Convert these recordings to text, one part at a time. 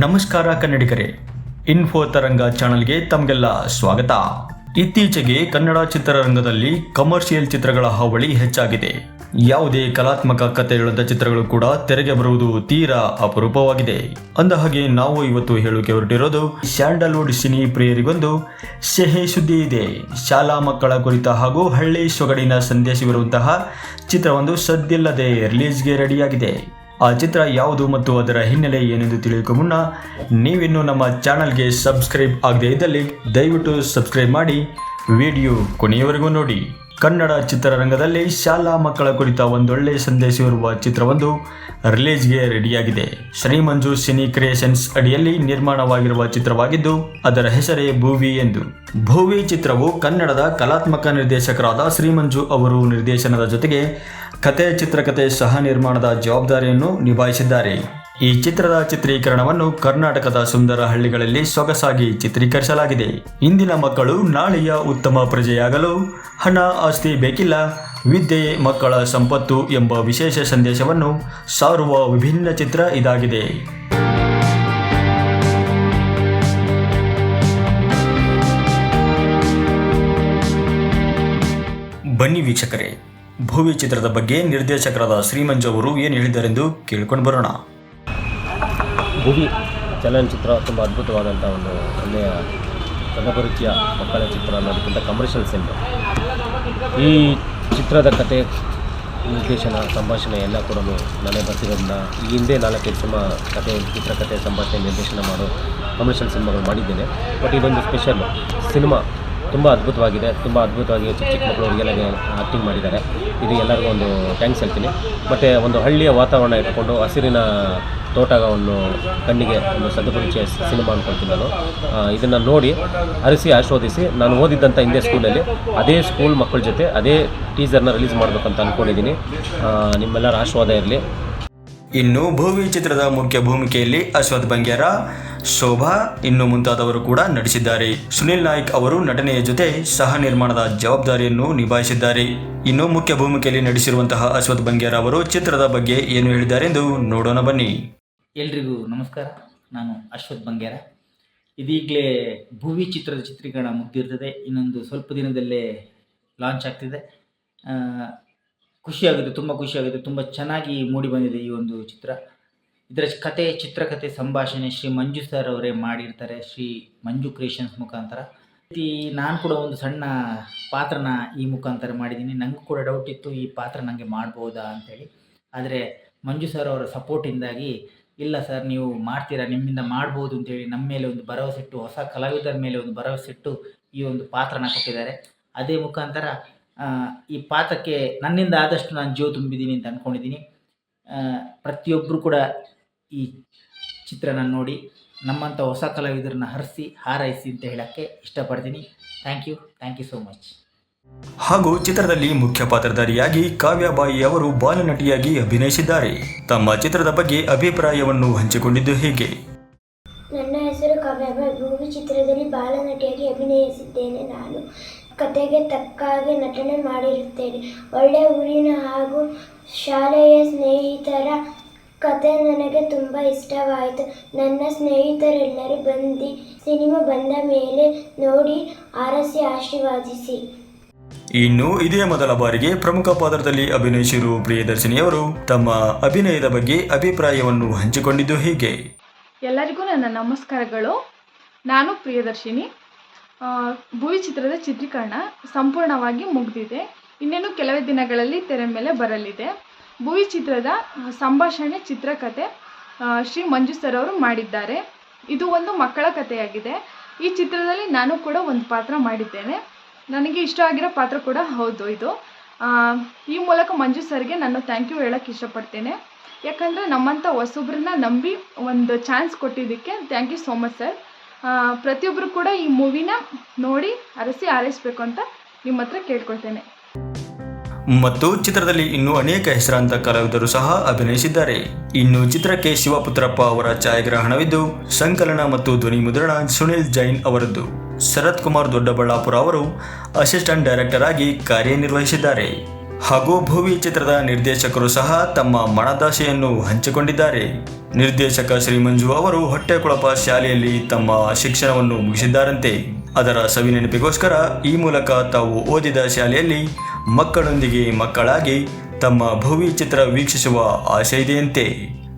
ನಮಸ್ಕಾರ ಕನ್ನಡಿಗರೇ. ಇನ್ಫೋ ತರಂಗ ಚಾನಲ್ಗೆ ತಮಗೆಲ್ಲ ಸ್ವಾಗತ. ಇತ್ತೀಚೆಗೆ ಕನ್ನಡ ಚಿತ್ರರಂಗದಲ್ಲಿ ಕಮರ್ಷಿಯಲ್ ಚಿತ್ರಗಳ ಹಾವಳಿ ಹೆಚ್ಚಾಗಿದೆ. ಯಾವುದೇ ಕಲಾತ್ಮಕ ಕಥೆಯುಳ್ಳ ಚಿತ್ರಗಳು ಕೂಡ ತೆರೆಗೆ ಬರುವುದು ತೀರಾ ಅಪರೂಪವಾಗಿದೆ. ಅಂದ ಹಾಗೆ ನಾವು ಇವತ್ತು ಹೇಳೋಕೆ ಹೊರಟಿರೋದು ಸ್ಯಾಂಡಲ್ವುಡ್ ಸಿನಿ ಪ್ರಿಯರಿಗೊಂದು ಸೆಹೆ ಸುದ್ದಿ ಇದೆ. ಶಾಲಾ ಮಕ್ಕಳ ಕುರಿತ ಹಾಗೂ ಹಳ್ಳಿ ಸೊಗಡಿನ ಸಂದೇಶವಿರುವಂತಹ ಚಿತ್ರವೊಂದು ಸದ್ದಿಲ್ಲದೆ ರಿಲೀಸ್ಗೆ ರೆಡಿಯಾಗಿದೆ ಆ ಚಿತ್ರ ಯಾವುದು ಮತ್ತು ಅದರ ಹಿನ್ನೆಲೆ ಏನೆಂದು ತಿಳಿಯೋಕ್ಕೂ ಮುನ್ನ, ನೀವಿನ್ನೂ ನಮ್ಮ ಚಾನಲ್ಗೆ ಸಬ್ಸ್ಕ್ರೈಬ್ ಆಗದೇ ಇದ್ದಲ್ಲಿ ದಯವಿಟ್ಟು ಸಬ್ಸ್ಕ್ರೈಬ್ ಮಾಡಿ, ವಿಡಿಯೋ ಕೊನೆಯವರೆಗೂ ನೋಡಿ. ಕನ್ನಡ ಚಿತ್ರರಂಗದಲ್ಲಿ ಶಾಲಾ ಮಕ್ಕಳ ಕುರಿತ ಒಂದೊಳ್ಳೆಯ ಸಂದೇಶವಿರುವ ಚಿತ್ರವೊಂದು ರಿಲೀಸ್ಗೆ ರೆಡಿಯಾಗಿದೆ. ಶ್ರೀ ಮಂಜು ಸಿನಿ ಕ್ರಿಯೇಷನ್ಸ್ ಅಡಿಯಲ್ಲಿ ನಿರ್ಮಾಣವಾಗಿರುವ ಚಿತ್ರವಾಗಿದ್ದು, ಅದರ ಹೆಸರೇ ಭೂವಿ ಎಂದು. ಭೂವಿ ಚಿತ್ರವು ಕನ್ನಡದ ಕಲಾತ್ಮಕ ನಿರ್ದೇಶಕರಾದ ಶ್ರೀಮಂಜು ಅವರು ನಿರ್ದೇಶನದ ಜೊತೆಗೆ ಕತೆ ಚಿತ್ರಕಥೆ ಸಹ ನಿರ್ಮಾಣದ ಜವಾಬ್ದಾರಿಯನ್ನು ನಿಭಾಯಿಸಿದ್ದಾರೆ. ಈ ಚಿತ್ರದ ಚಿತ್ರೀಕರಣವನ್ನು ಕರ್ನಾಟಕದ ಸುಂದರ ಹಳ್ಳಿಗಳಲ್ಲಿ ಸೊಗಸಾಗಿ ಚಿತ್ರೀಕರಿಸಲಾಗಿದೆ. ಇಂದಿನ ಮಕ್ಕಳು ನಾಳೆಯ ಉತ್ತಮ ಪ್ರಜೆಯಾಗಲು ಹಣ ಆಸ್ತಿ ಬೇಕಿಲ್ಲ, ವಿದ್ಯೆ, ಮಕ್ಕಳ ಸಂಪತ್ತು ಎಂಬ ವಿಶೇಷ ಸಂದೇಶವನ್ನು ಸಾರುವ ವಿಭಿನ್ನ ಚಿತ್ರ ಇದಾಗಿದೆ. ಬನ್ನಿ ವೀಕ್ಷಕರೇ ಭೂವಿ ಚಿತ್ರದ ಬಗ್ಗೆ ನಿರ್ದೇಶಕರಾದ ಶ್ರೀಮಂಜು ಅವರು ಏನು ಹೇಳಿದ್ದಾರೆಂದು ಕೇಳಿಕೊಂಡು ಬರೋಣ. ಭುವಿ ಚಲನಚಿತ್ರ ತುಂಬ ಅದ್ಭುತವಾದಂಥ ಒಂದು ಒಳ್ಳೆಯ ಕನಬರುಚಿಯ ಮಕ್ಕಳ ಚಿತ್ರ ಅನ್ನೋದಕ್ಕಿಂತ ಕಮರ್ಷಿಯಲ್ ಸಿನಿಮಾ ಈ ಚಿತ್ರದ ಕತೆ ನಿರ್ದೇಶನ, ಸಂಭಾಷಣೆ ಎಲ್ಲ ಕೂಡ ನಾನೇ ಬರ್ತಿರೋದ್ರಿಂದ ಈ ಹಿಂದೆ ನಾಲ್ಕೈದು ಸಿನಿಮಾ ಕತೆ ಚಿತ್ರಕಥೆ ಸಂಭಾಷಣೆ, ನಿರ್ದೇಶನ ಮಾಡೋ ಕಮರ್ಷಿಯಲ್ ಸಿನಿಮಾಗಳು ಮಾಡಿದ್ದೇನೆ. ಬಟ್ ಇದೊಂದು ಸ್ಪೆಷಲ್ ಸಿನಿಮಾ ತುಂಬ ಅದ್ಭುತವಾಗಿದೆ. ತುಂಬ ಅದ್ಭುತವಾಗಿ ಚಿಕ್ಕ ಚಿಕ್ಕ ಮಕ್ಕಳು ಅವರಿಗೆಲ್ಲ ಆ್ಯಕ್ಟಿಂಗ್ ಮಾಡಿದ್ದಾರೆ. ಇದು ಎಲ್ಲರಿಗೂ ಒಂದು ಥ್ಯಾಂಕ್ಸ್ ಹೇಳ್ತೀನಿ. ಮತ್ತು ಒಂದು ಹಳ್ಳಿಯ ವಾತಾವರಣ ಇಟ್ಕೊಂಡು ಹಸಿರಿನ ತೋಟವನ್ನು ಕಣ್ಣಿಗೆ ಒಂದು ಸದ್ದುಪರಿಚಯ ಸಿನಿಮಾ ಅಂದ್ಕೊಳ್ತೀನಿ ನಾನು. ಇದನ್ನು ನೋಡಿ ಅರಿಸಿ ಆಸ್ವಾದಿಸಿ ನಾನು ಓದಿದ್ದಂಥ ಹಿಂದೆ ಸ್ಕೂಲಲ್ಲಿ ಅದೇ ಸ್ಕೂಲ್ ಮಕ್ಕಳ ಜೊತೆ ಅದೇ ಟೀಸರ್ನ ರಿಲೀಸ್ ಮಾಡಬೇಕಂತ ಅಂದ್ಕೊಂಡಿದ್ದೀನಿ ನಿಮ್ಮೆಲ್ಲರ ಆಶೀರ್ವಾದ ಇರಲಿ. ಇನ್ನು ಭೂವಿ ಚಿತ್ರದ ಮುಖ್ಯ ಭೂಮಿಕೆಯಲ್ಲಿ ಅಶ್ವಥ್ ಬಂಗ್ಯಾರ. ಶೋಭಾ, ಇನ್ನು ಮುಂತಾದವರು ಕೂಡ ನಟಿಸಿದ್ದಾರೆ. ಸುನಿಲ್ ನಾಯ್ಕ್ ಅವರು ನಟನೆಯ ಜೊತೆ ಸಹ ನಿರ್ಮಾಣದ ಜವಾಬ್ದಾರಿಯನ್ನು ನಿಭಾಯಿಸಿದ್ದಾರೆ. ಇನ್ನು ಮುಖ್ಯ ಭೂಮಿಕೆಯಲ್ಲಿ ನಟಿಸಿರುವಂತಹ ಅಶ್ವಥ್ ಬಂಗ್ಯಾರ ಅವರು ಚಿತ್ರದ ಬಗ್ಗೆ ಏನು ಹೇಳಿದ್ದಾರೆಂದು ನೋಡೋಣ ಬನ್ನಿ. ಎಲ್ರಿಗೂ ನಮಸ್ಕಾರ. ನಾನು ಅಶ್ವಥ್ ಬಂಗೇರ. ಇದೀಗಲೇ ಭೂವಿ ಚಿತ್ರದ ಚಿತ್ರೀಕರಣ ಮುಗ್ದಿರ್ತದೆ. ಇನ್ನೊಂದು ಸ್ವಲ್ಪ ದಿನದಲ್ಲೇ ಲಾಂಚ್ ಆಗ್ತಿದೆ. ಖುಷಿಯಾಗುತ್ತೆ ತುಂಬ ಖುಷಿಯಾಗುತ್ತೆ ತುಂಬ ಚೆನ್ನಾಗಿ ಮೂಡಿ ಬಂದಿದೆ ಈ ಒಂದು ಚಿತ್ರ. ಇದರ ಕತೆ ಚಿತ್ರಕಥೆ ಸಂಭಾಷಣೆ ಶ್ರೀ ಮಂಜು ಸರ್ ಅವರೇ ಮಾಡಿರ್ತಾರೆ, ಶ್ರೀ ಮಂಜು ಕ್ರಿಯೇಷನ್ಸ್ ಮುಖಾಂತರ. ಈ ನಾನು ಕೂಡ ಒಂದು ಸಣ್ಣ ಪಾತ್ರನ ಈ ಮುಖಾಂತರ ಮಾಡಿದ್ದೀನಿ. ನನಗೂ ಕೂಡ ಡೌಟ್ ಇತ್ತು, ಈ ಪಾತ್ರ ನನಗೆ ಮಾಡ್ಬೋದಾ ಅಂತೇಳಿ. ಆದರೆ ಮಂಜು ಸರ್ ಅವರ ಸಪೋರ್ಟಿಂದಾಗಿ ಇಲ್ಲ ಸರ್ ನೀವು ಮಾಡ್ತೀರಾ, ನಿಮ್ಮಿಂದ ಮಾಡ್ಬೋದು ಅಂತೇಳಿ ನಮ್ಮ ಮೇಲೆ ಒಂದು ಭರವಸೆ ಇಟ್ಟು, ಹೊಸ ಕಲಾವಿದರ ಮೇಲೆ ಒಂದು ಭರವಸೆ ಇಟ್ಟು ಈ ಒಂದು ಪಾತ್ರನ ಕೊಟ್ಟಿದ್ದಾರೆ. ಅದೇ ಮುಖಾಂತರ ಈ ಪಾತ್ರಕ್ಕೆ ನನ್ನಿಂದ ಆದಷ್ಟು ನಾನು ಜೀವ ತುಂಬಿದ್ದೀನಿ ಅಂತ ಅಂದ್ಕೊಂಡಿದ್ದೀನಿ ಪ್ರತಿಯೊಬ್ಬರು ಕೂಡ ಈ ಚಿತ್ರನ ನೋಡಿ ನಮ್ಮಂಥ ಹೊಸ ಕಲಾವಿದರನ್ನ ಹರಿಸಿ ಹಾರೈಸಿ ಅಂತ ಹೇಳೋಕ್ಕೆ ಇಷ್ಟಪಡ್ತೀನಿ. Thank you thank you so much ಹಾಗೂ ಚಿತ್ರದಲ್ಲಿ ಮುಖ್ಯ ಪಾತ್ರಧಾರಿಯಾಗಿ ಕಾವ್ಯಬಾಯಿ ಅವರು ಬಾಲನಟಿಯಾಗಿ ಅಭಿನಯಿಸಿದ್ದಾರೆ. ತಮ್ಮ ಚಿತ್ರದ ಬಗ್ಗೆ ಅಭಿಪ್ರಾಯವನ್ನು ಹಂಚಿಕೊಂಡಿದ್ದು ಹೇಗೆ? ನನ್ನ ಹೆಸರು ಕಾವ್ಯಬಾಯಿ. ಭೂಮಿ ಚಿತ್ರದಲ್ಲಿ ಬಾಲನಟಿಯಾಗಿ ಅಭಿನಯಿಸಿದ್ದೇನೆ ನಾನು. ಕತೆಗೆ ತಕ್ಕ ಹಾಗೆ ನಟನೆ ಮಾಡಿರುತ್ತೇನೆ. ಒಳ್ಳೆಯ ಊರಿನ ಹಾಗೂ ಶಾಲೆಯ ಸ್ನೇಹಿತರ ಕತೆ ನನಗೆ ತುಂಬ ಇಷ್ಟವಾಯಿತು. ನನ್ನ ಸ್ನೇಹಿತರೆಲ್ಲರೂ ಬಂದು ಸಿನಿಮಾ ಬಂದ ಮೇಲೆ ನೋಡಿ ಆರಸಿ ಆಶೀರ್ವಾದಿಸಿ. ಇನ್ನು ಇದೇ ಮೊದಲ ಬಾರಿಗೆ ಪ್ರಮುಖ ಪಾತ್ರದಲ್ಲಿ ಅಭಿನಯಿಸಿರುವ ಪ್ರಿಯದರ್ಶಿನಿಯವರು ತಮ್ಮ ಅಭಿನಯದ ಬಗ್ಗೆ ಅಭಿಪ್ರಾಯವನ್ನು ಹಂಚಿಕೊಂಡಿದ್ದು ಹೀಗೆ. ಎಲ್ಲರಿಗೂ ನನ್ನ ನಮಸ್ಕಾರಗಳು. ನಾನು ಪ್ರಿಯದರ್ಶಿನಿ. ಭೂವಿ ಭುವಿ ಚಿತ್ರದ ಚಿತ್ರೀಕರಣ ಸಂಪೂರ್ಣವಾಗಿ ಮುಗಿದಿದೆ. ಇನ್ನೇನು ಕೆಲವೇ ದಿನಗಳಲ್ಲಿ ತೆರೆ ಮೇಲೆ ಬರಲಿದೆ. ಭುವಿ ಚಿತ್ರದ ಸಂಭಾಷಣೆ ಚಿತ್ರಕಥೆ ಶ್ರೀ ಮಂಜು ಸರ್ ಅವರು ಮಾಡಿದ್ದಾರೆ. ಇದು ಒಂದು ಮಕ್ಕಳ ಕಥೆಯಾಗಿದೆ. ಈ ಚಿತ್ರದಲ್ಲಿ ನಾನು ಕೂಡ ಒಂದು ಪಾತ್ರ ಮಾಡಿದ್ದೇನೆ. ನನಗೆ ಇಷ್ಟ ಆಗಿರೋ ಪಾತ್ರ ಕೂಡ ಹೌದು ಇದು. ಈ ಮೂಲಕ ಮಂಜು ಸರ್ಗೆ ನಾನು ಥ್ಯಾಂಕ್ ಯು ಹೇಳೋಕ್ಕೆ ಇಷ್ಟಪಡ್ತೇನೆ. ಯಾಕಂದರೆ ನಮ್ಮಂಥ ಹೊಸೊಬ್ರನ್ನ ನಂಬಿ ಒಂದು ಚಾನ್ಸ್ ಕೊಟ್ಟಿದ್ದಕ್ಕೆ thank you so much sir ಪ್ರತಿಯೊಬ್ಬರು ಕೂಡ ಈ ಮೂವಿನ ನೋಡಿ ಅರಸಿ ಆರೈಸ್ಬೇಕು ಅಂತ ನಿಮ್ಮ ಹತ್ರ ಕೇಳ್ಕೊಳ್ತೇನೆ. ಮತ್ತು ಚಿತ್ರದಲ್ಲಿ ಇನ್ನೂ ಅನೇಕ ಹೆಸರಾಂತ ಕಲಾವಿದರು ಸಹ ಅಭಿನಯಿಸಿದ್ದಾರೆ. ಇನ್ನು ಚಿತ್ರಕ್ಕೆ ಶಿವಪುತ್ರಪ್ಪ ಅವರ ಛಾಯಾಗ್ರಹಣವಿದ್ದು, ಸಂಕಲನ ಮತ್ತು ಧ್ವನಿ ಮುದ್ರಣ ಸುನಿಲ್ ಜೈನ್ ಅವರದ್ದು. ಶರತ್ ಕುಮಾರ್ ದೊಡ್ಡಬಳ್ಳಾಪುರ ಅವರು ಅಸಿಸ್ಟೆಂಟ್ ಡೈರೆಕ್ಟರ್ ಆಗಿ ಕಾರ್ಯನಿರ್ವಹಿಸಿದ್ದಾರೆ. ಹಾಗೂ ಭುವಿ ಚಿತ್ರದ ನಿರ್ದೇಶಕರು ಸಹ ತಮ್ಮ ಮನದಾಸೆಯನ್ನು ಹಂಚಿಕೊಂಡಿದ್ದಾರೆ. ನಿರ್ದೇಶಕ ಶ್ರೀ ಮಂಜು ಅವರು ಹೊಟ್ಟೆಕೊಳಪ ಶಾಲೆಯಲ್ಲಿ ತಮ್ಮ ಶಿಕ್ಷಣವನ್ನು ಮುಗಿಸಿದ್ದಾರಂತೆ. ಅದರ ಸವಿನೆನಪಿಗೋಸ್ಕರ ಈ ಮೂಲಕ ತಾವು ಓದಿದ ಶಾಲೆಯಲ್ಲಿ ಮಕ್ಕಳೊಂದಿಗೆ ಮಕ್ಕಳಾಗಿ ತಮ್ಮ ಭವ್ಯ ಚಿತ್ರ ವೀಕ್ಷಿಸುವ ಆಸೆ ಇದೆಯಂತೆ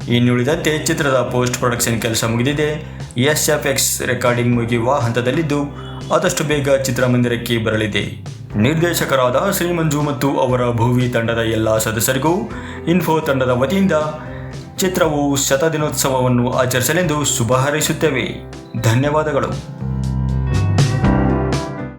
ಇನ್ನುಳಿದಂತೆ ಚಿತ್ರದ ಪೋಸ್ಟ್ ಪ್ರೊಡಕ್ಷನ್ ಕೆಲಸ ಮುಗಿದಿದೆ. ಎಸ್ ಎಫ್ ಎಕ್ಸ್ ರೆಕಾರ್ಡಿಂಗ್ ಮುಗಿಯುವ ಹಂತದಲ್ಲಿದ್ದು ಆದಷ್ಟು ಬೇಗ ಚಿತ್ರಮಂದಿರಕ್ಕೆ ಬರಲಿದೆ. ನಿರ್ದೇಶಕರಾದ ಶ್ರೀಮಂಜು ಮತ್ತು ಅವರ ಭೂವಿ ತಂಡದ ಎಲ್ಲ ಸದಸ್ಯರಿಗೂ ಇನ್ಫೋ ತಂಡದ ವತಿಯಿಂದ ಚಿತ್ರವು ಶತದಿನೋತ್ಸವವನ್ನು ಆಚರಿಸಲೆಂದು ಶುಭ ಹಾರೈಸುತ್ತೇವೆ. ಧನ್ಯವಾದಗಳು.